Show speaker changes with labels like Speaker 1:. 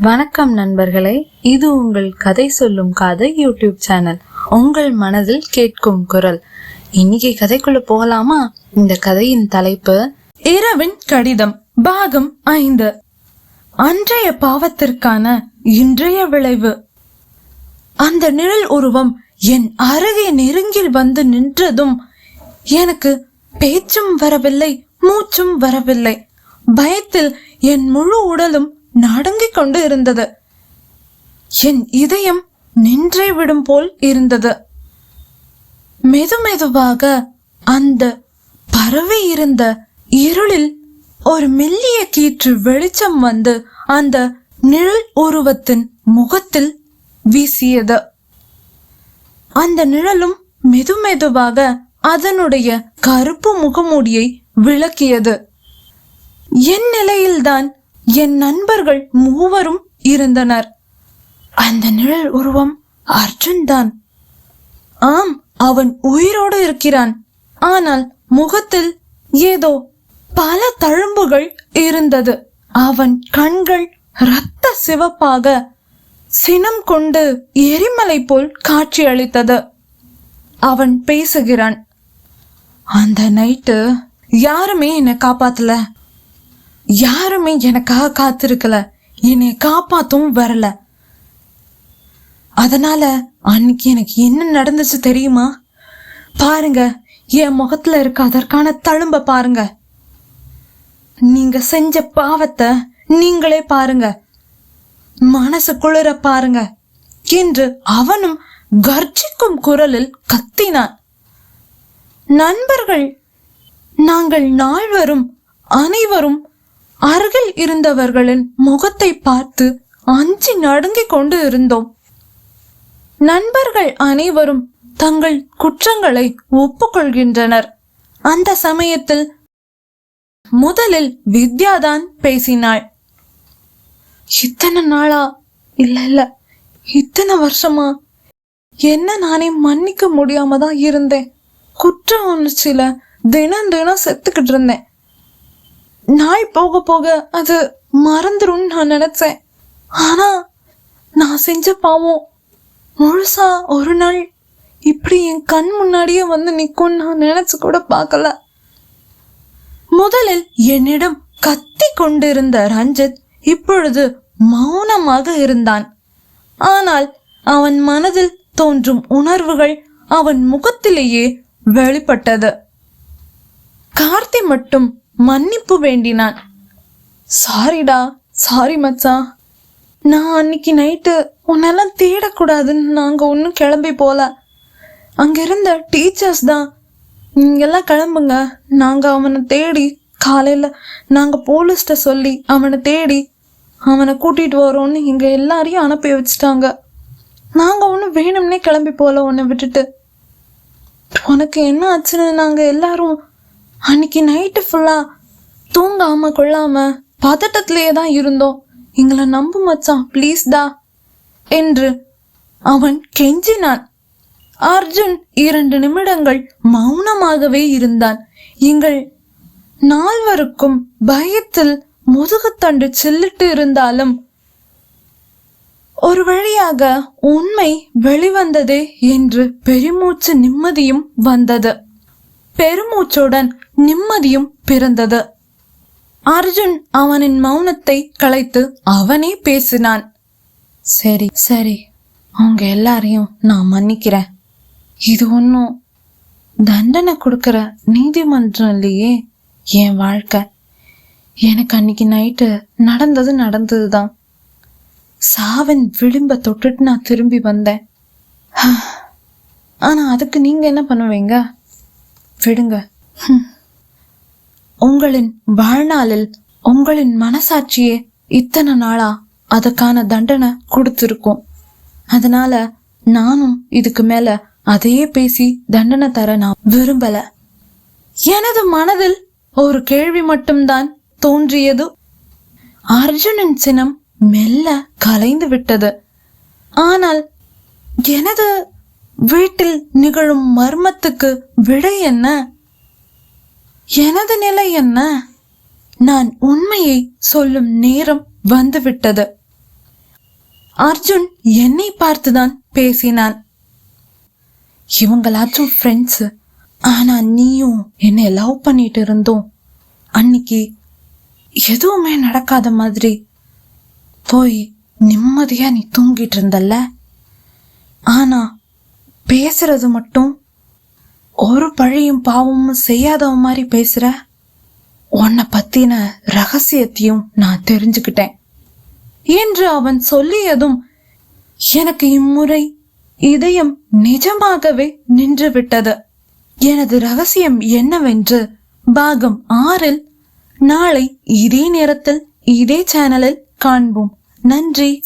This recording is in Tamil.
Speaker 1: வணக்கம் நண்பர்களே இது உங்கள் கதை சொல்லும் கதை யூடியூப் சேனல். உங்கள் மனதில் கேட்கும் குரல். இன்னைக்கு கதைக்குள்ள போகலாமா? இந்த கதையின் தலைப்பு
Speaker 2: இரவின் கடிதம் பாகம் ஐந்து. அன்றைய பாவத்திற்கான இன்றைய விளைவு. அந்த நிழல் உருவம் என் அருகே நெருங்கில் வந்து நின்றதும் எனக்கு பேச்சும் வரவில்லை மூச்சும் வரவில்லை. பயத்தில் என் முழு உடலும் நடுங்கிக் கொண்டு இருந்தது. என் இதயம் நின்றே விடும் போல் இருந்தது. மெதுமெதுவாக அந்த பரவி இருந்த இருளில் ஒரு மெல்லிய கீற்று வெளிச்சம் வந்து அந்த நிழல் உருவத்தின் முகத்தில் வீசியது. அந்த நிழலும் மெதுமெதுவாக அதனுடைய கருப்பு முகமூடியை விளக்கியது. என் நிலையில்தான் என் நண்பர்கள் மூவரும் இருந்தனர். அந்த நிழல் உருவம் அர்ஜுன் தான். ஆம் அவன் உயிரோடு இருக்கிறான். ஆனால் முகத்தில் ஏதோ பல தழும்புகள் இருந்தது. அவன் கண்கள் இரத்த சிவப்பாக சினம் கொண்டு எரிமலை போல் காட்சியளித்தது அவன் பேசுகிறான். அந்த நைட்டு யாருமே என்னை காப்பாத்தல. யாருமே எனக்காக காத்திருக்கல. என்னை காப்பாத்தவும் வரல. அதனால அன்னைக்கு எனக்கு என்ன நடந்துச்சு தெரியுமா? பாருங்க என் முகத்துல இருக்க அதற்கான தழும்ப பாருங்க. நீங்க செஞ்ச பாவத்தை நீங்களே பாருங்க. மனசு குளிர பாருங்க. என்று அவனும் கர்ஜிக்கும் குரலில் கத்தினான். நண்பர்கள் நாங்கள் நால்வரும் அனைவரும் அருகில் இருந்தவர்களின் முகத்தை பார்த்து அஞ்சி நடுங்கிக் கொண்டு இருந்தோம். நண்பர்கள் அனைவரும் தங்கள் குற்றங்களை ஒப்புக்கொள்கின்றனர். அந்த சமயத்தில் முதலில் வித்யாதான் பேசினாள். இத்தனை நாளா? இல்ல இல்ல. இத்தனை வருஷமா? என்ன நானே மன்னிக்க முடியாம தான் இருந்தேன். குற்ற உணர்ச்சியில தினம் தினம் செத்துக்கிட்டு இருந்தேன். நாள் போக போக அது மறந்துடும் நான் நினைச்சேன். ஆனா நான் செஞ்ச பாவம் முழுசா ஒரு நாள் இப்படி என் கண் முன்னாடியே வந்து நிற்கும் நான் நினைச்சு கூட பார்க்கல. முதலில் என்னிடம் கத்தி கொண்டிருந்த ரஞ்சித் இப்பொழுது மௌனமாக இருந்தான். ஆனால் அவன் மனதில் தோன்றும் உணர்வுகள் அவன் முகத்திலேயே வெளிப்பட்டது. கார்த்தி மட்டும் மன்னிப்பு வேண்டினான். சாரிடா சாரி மச்சான். நான் அன்னைக்கு நைட்டு உன்னெல்லாம் தேடக்கூடாதுன்னு நாங்கள் ஒன்றும் கிளம்பி போல. அங்கிருந்த டீச்சர்ஸ் தான் நீங்கெல்லாம் கிளம்புங்க. நாங்கள் அவனை தேடி காலையில் நாங்கள் போலீஸ்கிட்ட சொல்லி அவனை தேடி அவனை கூட்டிகிட்டு வரோன்னு இங்கே எல்லாரையும் அனுப்பி வச்சுட்டாங்க. நாங்கள் ஒன்றும் வேணும்னே கிளம்பி போகல உன்னை விட்டுட்டு. உனக்கு என்ன ஆச்சுன்னு நாங்கள் எல்லாரும் அன்னைக்கு நைட்டு ஃபுல்லாக தூங்காமல் கொள்ளாமல் பதட்டத்திலேயே தான் இருந்தோம். எங்களை நம்பு மச்சான் ப்ளீஸ்டா என்று அவன் கெஞ்சினான். அர்ஜுன் இரண்டு நிமிடங்கள் மௌனமாகவே இருந்தான். எங்கள் நால்வருக்கும் பயத்தில் முதுகுத்தண்டு சில்லிட்டு இருந்தாலும் ஒரு வழியாக உண்மை வெளிவந்ததே என்று பெருமூச்சு நிம்மதியும் வந்தது. பெருமூச்சுடன் நிம்மதியும் பிறந்தது. அர்ஜுன் அவனின் மௌனத்தை கலைத்து அவனே பேசினான். சரி சரி. அவங்க எல்லாரையும் நான் மன்னிக்கிறேன். இது ஒன்றும் தண்டனை கொடுக்குற நீதிமன்றம் இல்லையே என் வாழ்க்கை. எனக்கு அன்னைக்கு நைட்டு நடந்தது நடந்தது தான் சாவின் விளிம்ப தொட்டுட்டு நான் திரும்பி வந்தேன். ஆனால் அதுக்கு நீங்கள் என்ன பண்ணுவீங்க? விடுங்க. உங்களின் வாழ்நாளில் உங்களின் மனசாட்சியே இத்தனை நாளா அதுக்கான தண்டனை கொடுத்துருக்கும். அதனால நானும் இதுக்கு மேல அதையே பேசி தண்டனை தர நான் விரும்பல. எனது மனதில் ஒரு கேள்வி மட்டும்தான் தோன்றியது. அர்ஜுனன் சினம் மெல்ல கலைந்து விட்டது. ஆனால் எனது வீட்டில் நிகழும் மர்மத்துக்கு விடை என்ன? எனது நிலை என்ன? நான் உண்மையை சொல்லும் நேரம் வந்துவிட்டது. அர்ஜுன் என்னை பார்த்துதான் பேசினான். இவங்களாச்சும் ஃப்ரெண்ட்ஸ் ஆனா நீயும் என்னை லவ் பண்ணிட்டு இருந்தோம். அன்னைக்கு எதுவுமே நடக்காத மாதிரி போய் நிம்மதியா நீ தூங்கிட்டு இருந்தல்ல? ஆனா பேசுறது மட்டும் ஒரு பழியும் பாவமும் செய்யாதவ மாதிரி பேசுற உன்னை பத்தின ரகசியத்தையும் நான் தெரிஞ்சுக்கிட்டேன். என்று அவன் சொல்லியதும் எனக்கு இம்முறை இதயம் நிஜமாகவே நின்று விட்டது. எனது ரகசியம் என்னவென்று பாகம் ஆறில் நாளை இதே நேரத்தில் இதே சேனலில் காண்போம். நன்றி.